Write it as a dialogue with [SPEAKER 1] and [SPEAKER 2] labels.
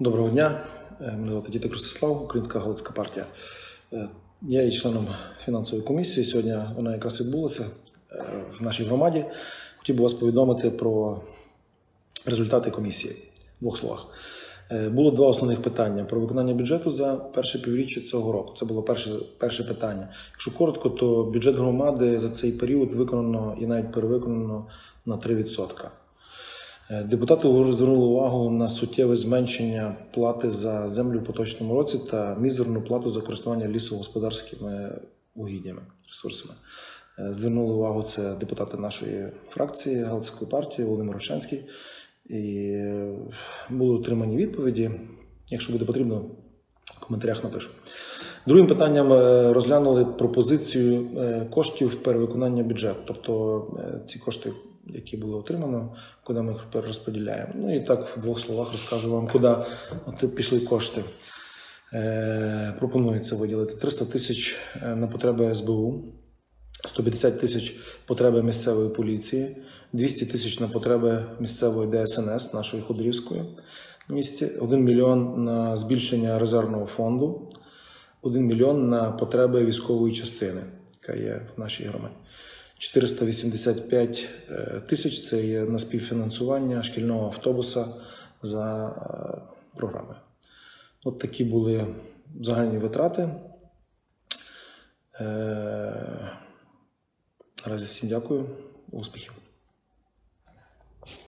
[SPEAKER 1] Доброго дня. Е, Мене звати Дітик Ростислав, Українська Галицька партія. Е, Я є членом фінансової комісії. Сьогодні вона якраз відбулася е, в нашій громаді. Хотів би вас повідомити про результати комісії в двох словах. Було два основних питання про виконання бюджету за перше півріччя цього року. Це було перше, перше питання. Якщо коротко, то бюджет громади за цей період виконано і навіть перевиконано на 3%. Е, Депутати звернули увагу на суттєве зменшення плати за землю в поточному році та мізерну плату за користування лісогосподарськими угіднями, ресурсами. Е, Звернули увагу це депутати нашої фракції Галицької партії Володимир Рочанський. І е, були отримані відповіді. Якщо буде потрібно, в коментарях напишу. Другим питанням розглянули пропозицію коштів перевиконання бюджету, тобто ці кошти, які були отримано, куди ми їх перерозподіляємо. Ну і так в двох словах розкажу вам, куди пішли кошти. Е, Пропонується виділити 300 тисяч е, на потреби СБУ, 150 тисяч потреби місцевої поліції, 200 тисяч на потреби місцевої ДСНС нашої Ходорівської в місті, 1 мільйон на збільшення резервного фонду, 1 мільйон на потреби військової частини, яка є в нашій громаді. 485 е, тисяч це є на співфінансування шкільного автобуса за е, програмою. От такі були загальні витрати. Е, Наразі всім дякую, успіхів.